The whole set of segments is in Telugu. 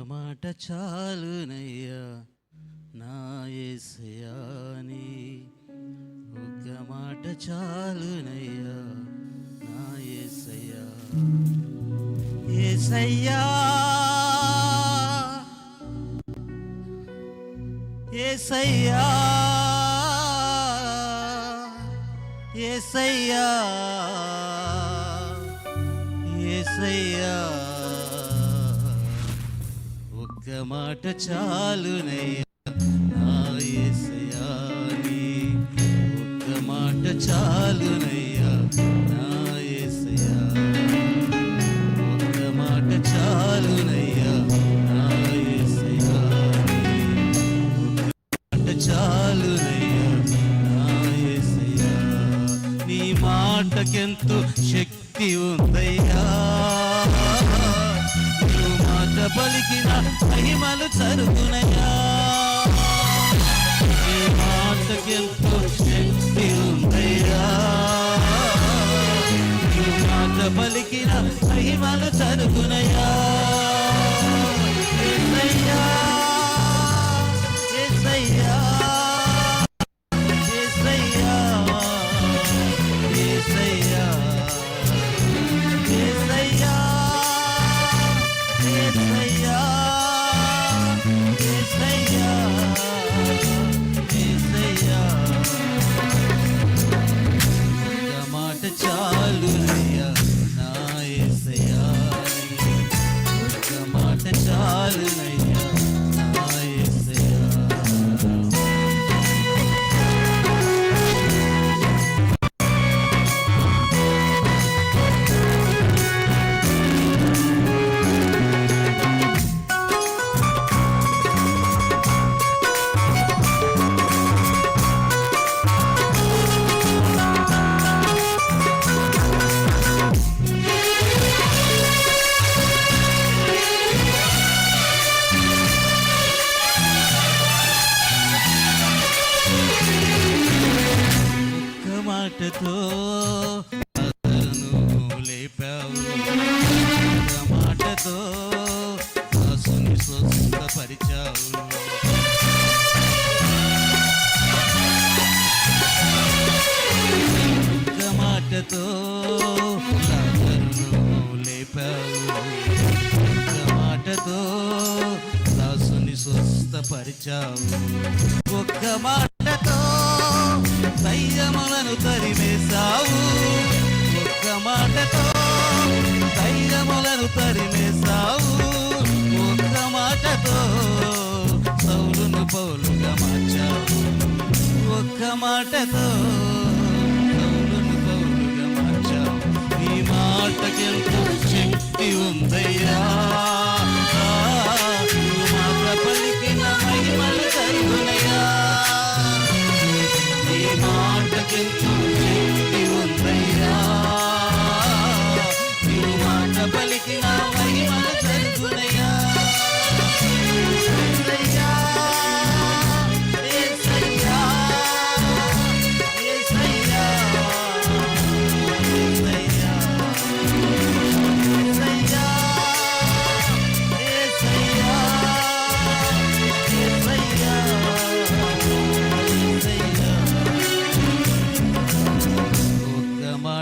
మాట చాలునయ్యా నా ఏసయాని ఒక్క మాట చాలునయ్యా నా ఏసయ్యా ఏసయ్యా ఏసయ్యా ఏసయ్యా ఏసయ్యా. మాట చాలునయ్యా నా ఏసయాని ఒక్క మాట చాలునయ్యా నా ఏసయా ఒక్క మాట చాలునయ్యా నా ఏసయాని మాట చాలునయ్యా నా యేసయ్యా నీ మాటకెంతో శక్తి ఉందయ్యా. るたる胸 మాటతో అతను లేపావు. మాటతో దాసుని స్వస్థపరిచావు. మాటతో లాజరును లేపావు. మాటతో దాసుని స్వస్థపరిచావు. ఒక్క మాట దయ్యములను తరిమేశావు ఒక్క మాటతో దయ్యములను తరిమేశావు. ఒక్క మాటతో సౌలును పౌలుగా మార్చావు. ఒక్క మాటతో సౌలును పౌలుగా మార్చావు. నీ మాటకెంతో శక్తి ఉందయ్యా.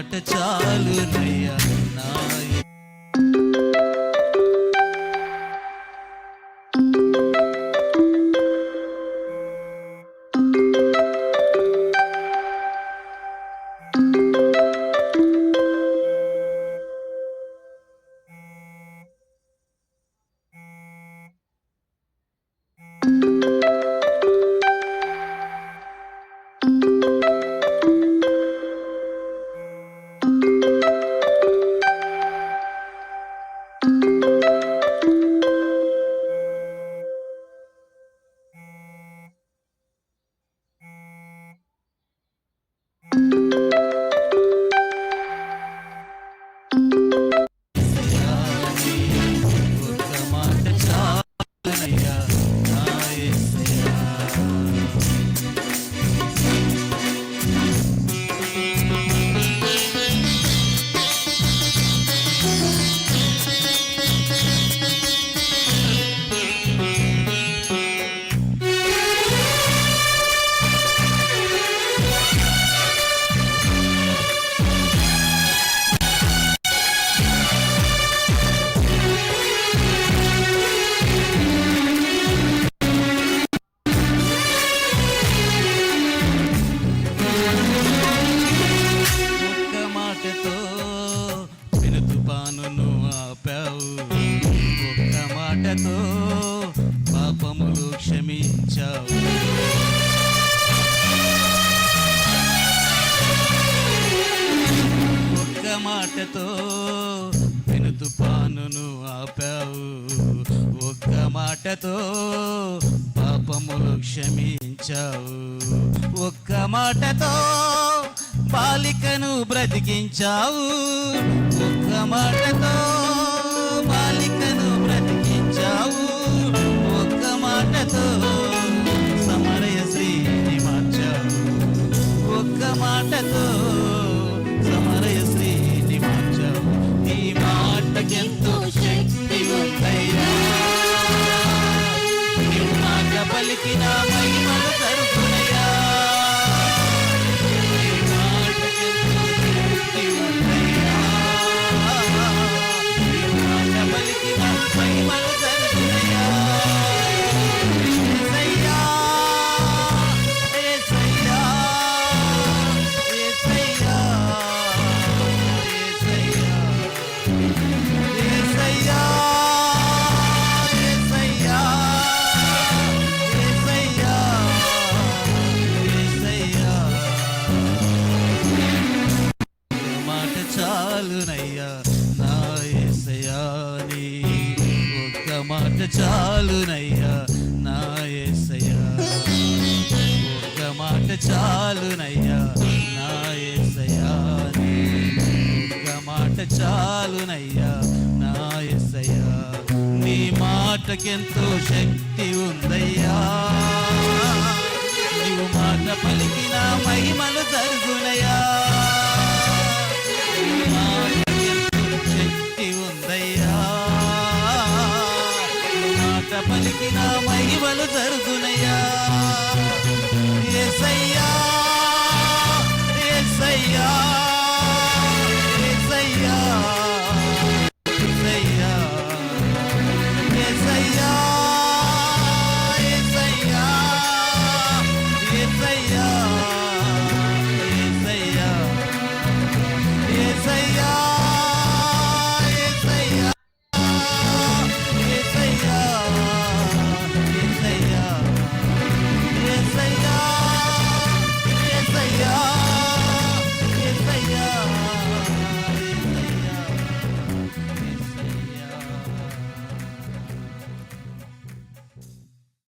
మాట చాలునయ్యా నన్ను ఆపావు. ఒక్క మాటతో పాపములు క్షమించావు. ఒక్క మాటతో వెనుతుపాను ఆపావు. ఒక్క మాటతో పాపములు క్షమించావు. ఒక్క మాటతో బాలికను బ్రతికించావు. ఒక్క మాటతో బాలికను బ్రతికించావు. ఒక్క మాటతో సమరయ శ్రీని మార్చావు. ఒక్క మాటతో సమరయ శ్రీని మార్చావు. నీ మాటకెంతో శక్తి ఉందయ్యా మాట చాలునయ్యా నా యేసయా ఒక్క మాట చాలునయ్యా నా యేసయాని ఒక్క మాట చాలునయ్యా నా యేసయా నీ మాటకెంతో శక్తి ఉందయ్యా. నీవు మాట పలికిన మహిమలు జరుగునయ్యా. నా మహిమలు జరుగునయ్యా. యేసయ్యా